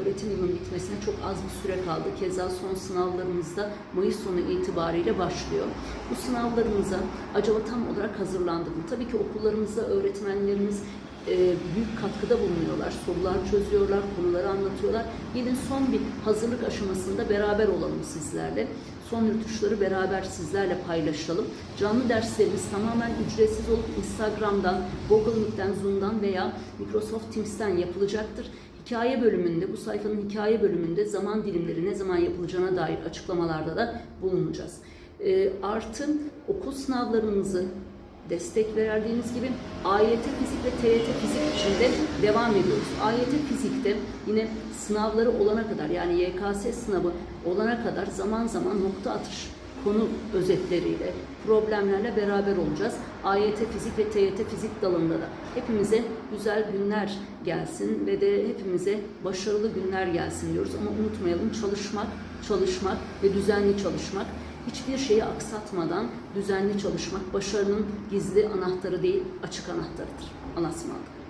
öğretim yılının bitmesine çok az bir süre kaldı. Keza son sınavlarımız da Mayıs sonu itibariyle başlıyor. Bu sınavlarımıza acaba tam olarak hazırlandık mı? Tabii ki okullarımızda öğretmenlerimiz e, büyük katkıda bulunuyorlar. Sorular çözüyorlar, konuları anlatıyorlar. Gelin son bir hazırlık aşamasında beraber olalım sizlerle. Son rütuşları beraber sizlerle paylaşalım. Canlı derslerimiz tamamen ücretsiz olup Instagram'dan, Google Meet'ten, Zoom'dan veya Microsoft Teams'ten yapılacaktır. Hikaye bölümünde, bu sayfanın hikaye bölümünde zaman dilimleri ne zaman yapılacağına dair açıklamalarda da bulunacağız. E, artı okul sınavlarımızı destek verdiğimiz gibi AYT fizik ve TYT fizik için de devam ediyoruz. AYT fizikte yine sınavları olana kadar yani YKS sınavı olana kadar zaman zaman nokta atış konu özetleriyle, problemlerle beraber olacağız. AYT fizik ve TYT fizik dalında da hepimize güzel günler gelsin ve de hepimize başarılı günler gelsin diyoruz. Ama unutmayalım çalışmak, çalışmak ve düzenli çalışmak. Hiçbir şeyi aksatmadan düzenli çalışmak başarının gizli anahtarı değil, açık anahtarıdır. Anasını aldık.